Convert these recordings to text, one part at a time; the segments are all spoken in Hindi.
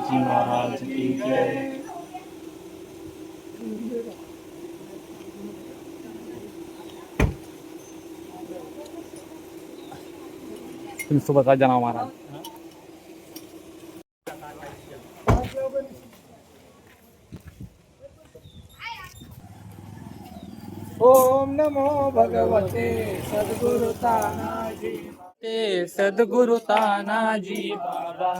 जी महाराज की जय तुम सुबह का जाना महाराज ओम नमो भगवते सद्गुरु तानाजी। ते सद्गुरु तानाजी बाबा।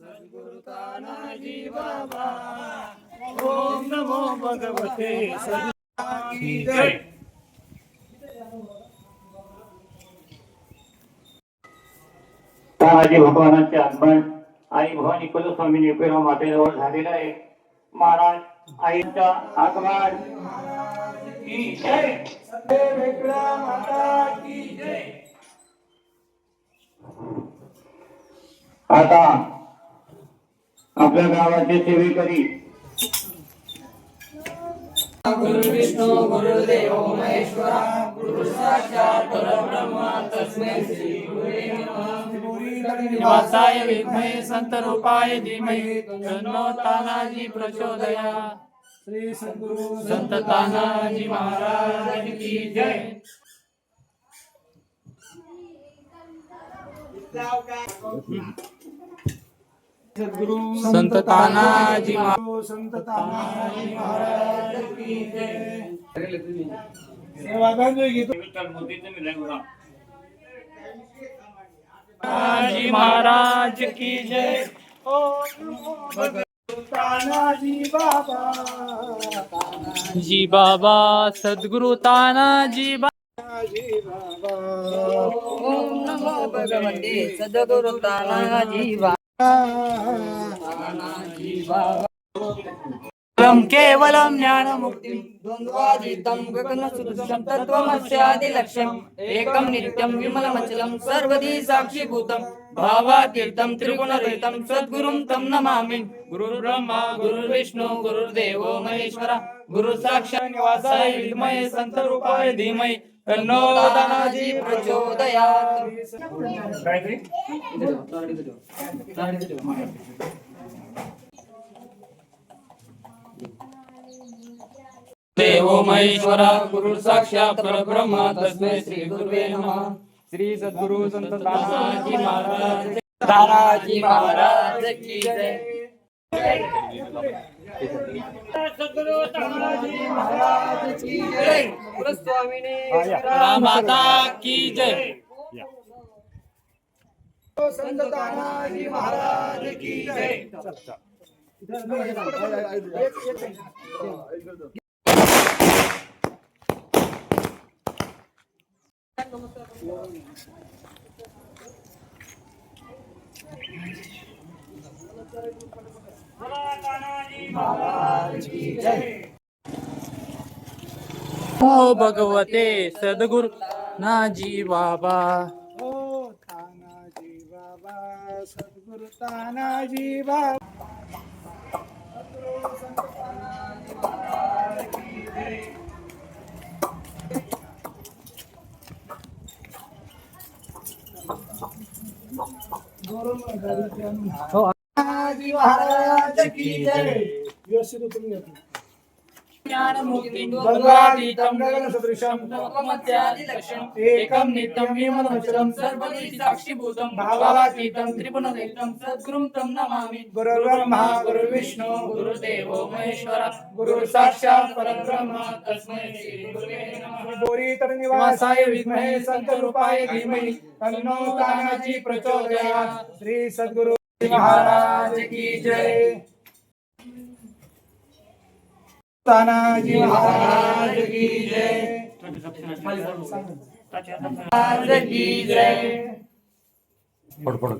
सदगुरु तानाजी बाबा ओम नमो भगवते सद्गुरु जय तानाजी भगवानांचे आगमन। आणि भवानी कुलस्वामी निपेरा मातेजवळ झालेला आहे. महाराज आईचा आगमन. की जय वेगळा माता की जय. आता आपल्या गावाचे सेवेकरी गुरु विष्णू गुरुदेव महेश्वरा गुरु साक्षात परब्रह्म तस्मै श्री गुरुवे नमः। निवासाय विद्महे संत रूपाय धीमहि तन्नो तानाजी प्रचोदयात् श्री सद्गुरु संत तानाजी महाराज की जय। संत तानाजी संत तानाजी महाराज की जय सेवादान जो गीत तानाजी महाराज की जय तानाजी बाबा जी बाबा सद्गुरु तानाजी बाबा बाबा ओम नमो भगवते सद्गुरु तानाजी केवलम केवलम ज्ञानमुक्तिं द्वन्द्वातीतं गगनसदृशं तत्त्वमस्यादिलक्ष्यम् एकं नित्यं विमलमचलं सर्वदी साक्षीभूतं भावातीर्थं त्रिगुणरहितं सद्गुरुं तं नमामि। गुरुर्ब्रह्मा गुरुर्विष्णु गुरुर्देवो महेश्वरा। गुरु साक्षात् निवासाय विद्महे संत रूपाय धीमहि। तन्नो तानाजी प्रचोदयात्। देवो महेश्वरा गुरु साक्षात परब्रह्म तस्मै श्री गुरुवे नमः। श्री सद्गुरु संत तानाजी महाराज तानाजी महाराज की जय। महाराज की जय। गुरुस्वामिने माता की जय। संत महाराज की जय। हो भगवते सद्गुरु नाजी बाबा। ओ बाबा सद्गुरु तानाजी बाबा सद्गुरु संत तानाजी महाराज तानाजी महाराज की जय. व्यवस्थित उतरून घेतो गगनसदृशं एकं नित्यं विमलमचलं सर्वदी साक्षीभूतं भावातीतं त्रिपुणरहितं सद्गुरुं तं नमामि। गुरुर्ब्रह्मा गुरुर्विष्णु गुरुदेवो महेश्वरा। गुरु साक्षात् परब्रह्म तस्मै श्री गुरुवे नमः। बोरी तर निवासाय विद्महे संत रूपाय धीमहि तन्नो तानाजी प्रचोदयात्। श्री सद्गुरु महाराज की जय। तानाजी महाराज की जय। महाराज की जय। Per per